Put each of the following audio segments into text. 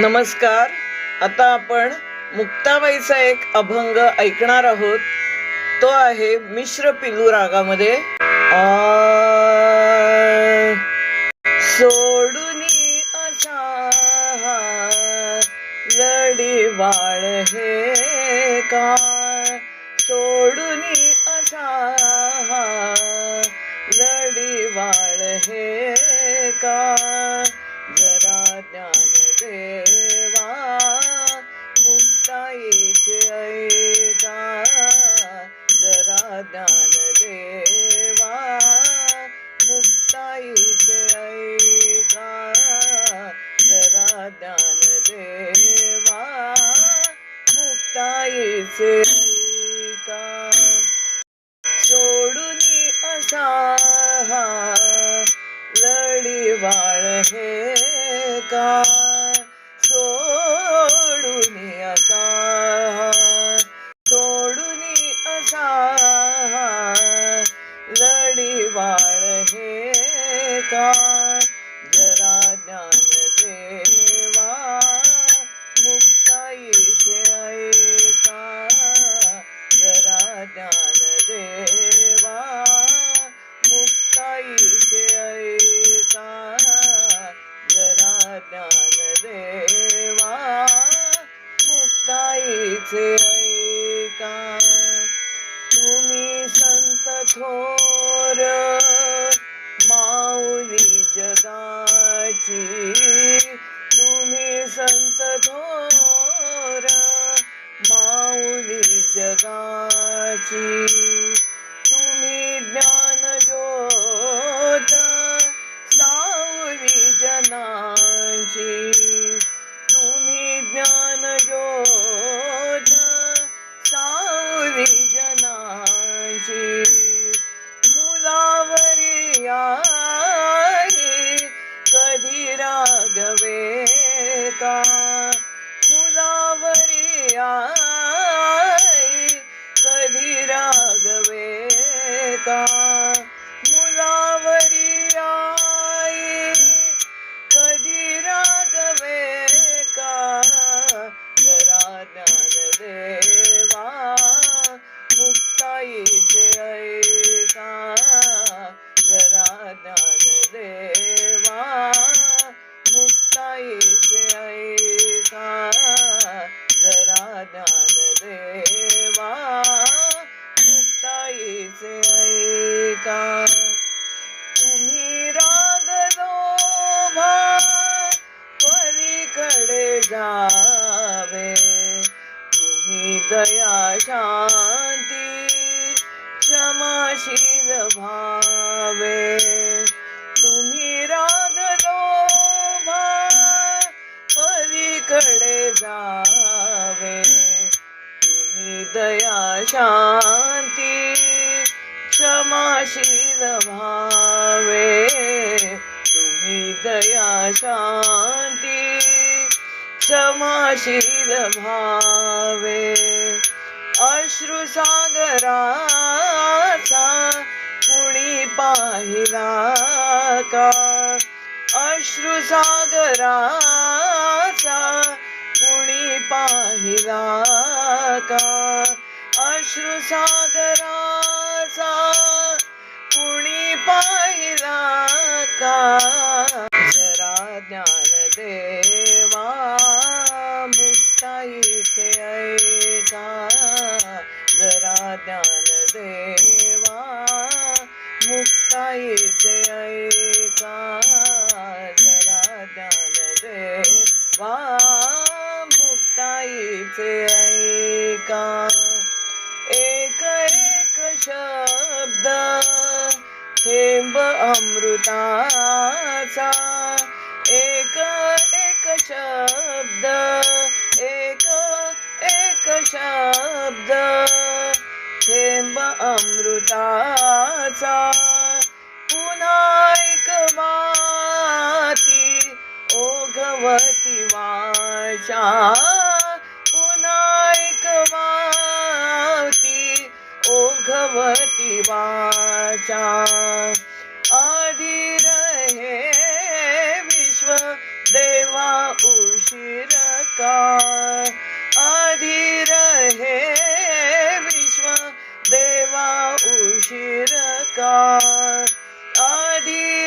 नमस्कार. आता आपण मुक्ताबाईचा एक अभंग ऐकणार आहोत. तो आहे मिश्र पिलू रागामध्ये. सोडून असा लढी बाळ हे का? सोडूनी असा लढी बाळ हे का? ऐका सोडूनी असा लढी हे का। सोडूनी असा सोडूनी असा लढी हे का। जगाची. तुम्ही ज्ञान ज्योत सावरी जनाची. तुम्ही ज्ञान ज्योत सावरी जनाची. मुलावरी आहे कधी रागवे का का मुलावरी आई. कधी रागवे का? जरा ज्ञान देवा. मुक्ताईचे ऐका. जरा ज्ञान देवा. मुक्ताईचे ऐका. जरा ज्ञान देवा. का तुम्ही राग लोभा परीकडे जावे. तुम्ही दया शांती क्षमाशील भावे तुम्ही दया शांती क्षमाशील भावे अश्रू सागराचा कुणी पाहिला का? अश्रुसागराचा कुणी पाहिला का? अश्रुसागरा असा कुणी पाहिला का? जरा ज्ञान देवा मुक्ताईचे ऐका. जरा ज्ञान देवा मुक्ताईचे ऐका. जरा ज्ञान देवा मुक्ताईचे ऐका. शब्द थेंब अमृताचा. एक एक शब्द एक एक शब्द थेंब अमृताचा. पुन्हा एक माती ओघवती वाचा पुन्हा एक माती ओघवती वाचा आदि रहे विश्व देवा उशिर का आदि रहे विश्व देवा उशिर का आदि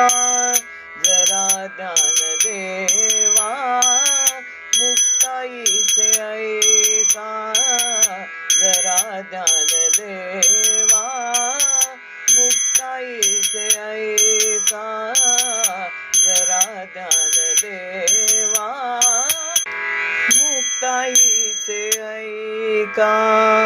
हे काय जरा ज्ञान देवा मुक्ताईचे ऐका। जरा ज्ञान देवा मुक्ताईचे ऐका। जरा ज्ञान देवा मुक्ताईचे ऐका।